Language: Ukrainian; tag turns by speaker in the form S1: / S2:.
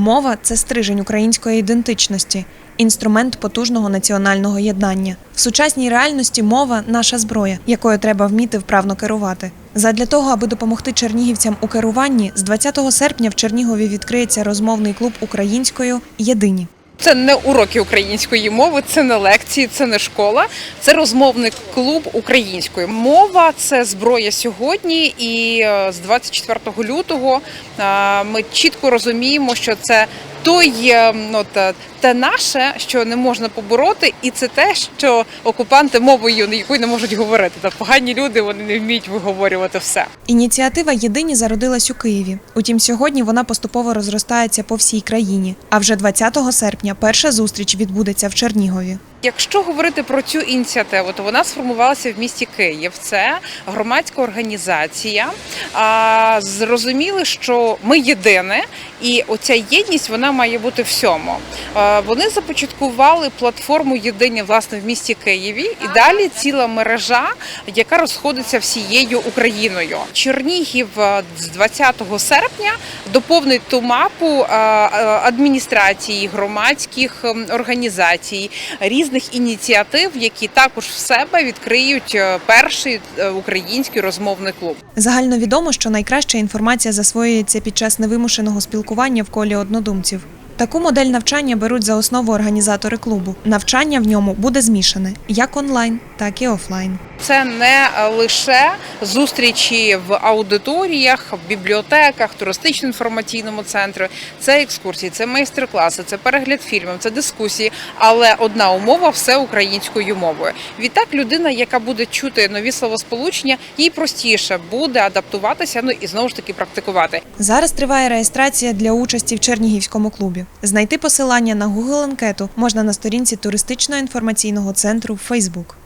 S1: Мова це стрижень української ідентичності, інструмент потужного національного єднання. В сучасній реальності мова наша зброя, якою треба вміти вправно керувати. Задля того, аби допомогти чернігівцям у керуванні, з 20 серпня в Чернігові відкриється розмовний клуб українською Єдині.
S2: Це не уроки української мови, це не лекції, це не школа, це розмовний клуб української. Мова це зброя сьогодні, і е, з 24 лютого е, ми чітко розуміємо, що це той е, ну, те, наше, що не можна побороти, і це те, що окупанти мовою, якою не можуть говорити. Та погані люди вони не вміють виговорювати все.
S1: Ініціатива Єдині зародилась у Києві. Утім, сьогодні вона поступово розростається по всій країні. А вже 20 серпня перша зустріч відбудеться в Чернігові.
S2: Якщо говорити про цю ініціативу, то вона сформувалася в місті Київ. Це громадська організація. Зрозуміли, що ми єдине, і оця єдність вона має бути всьому. Вони започаткували платформу єдині власне в місті Києві, і далі ціла мережа, яка розходиться всією Україною. Чернігів е, з 20 серпня доповнить ту мапу е, е, адміністрації, громадських ем, організацій, різних ініціатив, які також в себе відкриють перший український розмовний клуб.
S1: Загально відомо, що найкраща інформація засвоюється під час невимушеного спілкування в колі однодумців. Таку модель навчання беруть за основу організатори клубу. Навчання в ньому буде змішане як онлайн, так і офлайн.
S2: Це не лише зустрічі в аудиторіях, в бібліотеках, туристично-інформаційному центрі. Це екскурсії, це майстер-класи, це перегляд фільмів, це дискусії. Але одна умова все українською мовою. Відтак, людина, яка буде чути нові словосполучення, їй простіше буде адаптуватися. Ну і знову ж таки практикувати.
S1: Зараз триває реєстрація для участі в Чернігівському клубі. Знайти посилання на Google анкету можна на сторінці туристично-інформаційного центру Facebook.